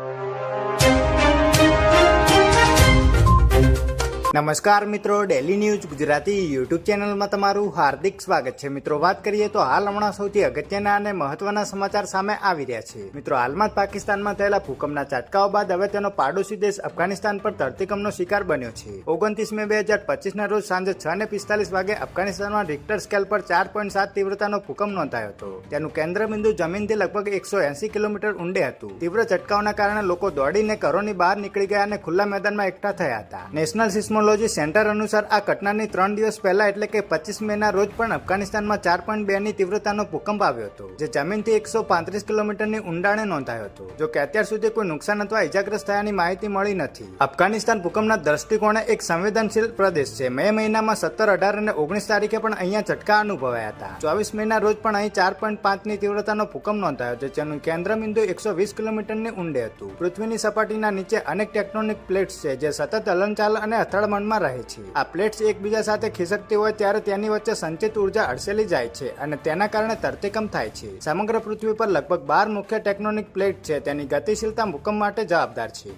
you. નમસ્કાર મિત્રો daily news Gujarati YouTube ચેનલમાં તમારું હાર્દિક સ્વાગત છે. મિત્રો, વાત કરીએ તો હાલ હમણાં સૌથી અગત્યના અને મહત્વના સમાચાર સામે આવી રહ્યા છે. મિત્રો, હાલમાં જ પાકિસ્તાનમાં થયેલા ભૂકંપના ચાટકાઓ બાદ હવે તેનો પાડોશી દેશ અફઘાનિસ્તાન પર ધરતીકંપનો શિકાર બન્યો છે. ઓગણત્રીસ મે બે હજાર પચીસના રોજ સાંજે છ ને પિસ્તાલીસ વાગે અફઘાનિસ્તાનમાં રિક્ટર સ્કેલ પર ચાર પોઈન્ટ સાત તીવ્રતાનો ભૂકંપ નોંધાયો હતો. તેનું કેન્દ્ર બિંદુ જમીનથી લગભગ એકસો એસી કિલોમીટર ઊંડે હતું. તીવ્ર ચટકાઓના કારણે લોકો દોડીને ઘરોની બહાર નીકળી ગયા અને ખુલ્લા મેદાનમાં એકઠા થયા હતા. નેશનલ સિસ્મોલોજી સેન્ટર અનુસાર આ ઘટનાની ત્રણ દિવસ પહેલા એટલે કે પચીસ મે ના રોજ પણ અફઘાનિસ્તાનમાં ચાર પોઈન્ટ બે ની તીવ્રતાનો ભૂકંપ આવ્યો હતો, જે જમીનથી એકસો પાંત્રીસ કિલોમીટરની ઊંડાણે નોંધાયો હતો, જો કે અત્યાર સુધી કોઈ નુકસાન અથવા ઇજાગ્રસ્ત થયાની માહિતી મળી નથી. અફઘાનિસ્તાન ભૂકંપના દ્રષ્ટિકોણે એક સંવેદનશીલ પ્રદેશ છે. મે મહિનામાં સત્તર અઢાર અને ઓગણીસ તારીખે પણ અહીંયા ઝટકા અનુભવાયા હતા. ચોવીસ મે ના રોજ પણ અહીં ચાર પોઈન્ટ પાંચની તીવ્રતાનો ભૂકંપ નોંધાયો છે જેનું કેન્દ્રબિંદુ એકસો વીસ કિલોમીટરની ઊંડે હતું. પૃથ્વીની સપાટીના નીચે અનેક ટેક્ટોનિક પ્લેટ્સ છે, જે સતત હલનચાલ અને અથડામણમાં રહે છે. આ પ્લેટ્સ એકબીજા સાથે ખિસકતી હોય ત્યારે તેની વચ્ચે સંચિત ઊર્જા અડસેલી જાય છે અને તેના કારણે ધરતીકંપ થાય છે. સમગ્ર પૃથ્વી પર લગભગ બાર મુખ્ય ટેક્ટોનિક પ્લેટ છે. તેની ગતિશીલતા ભૂકંપ માટે જવાબદાર છે.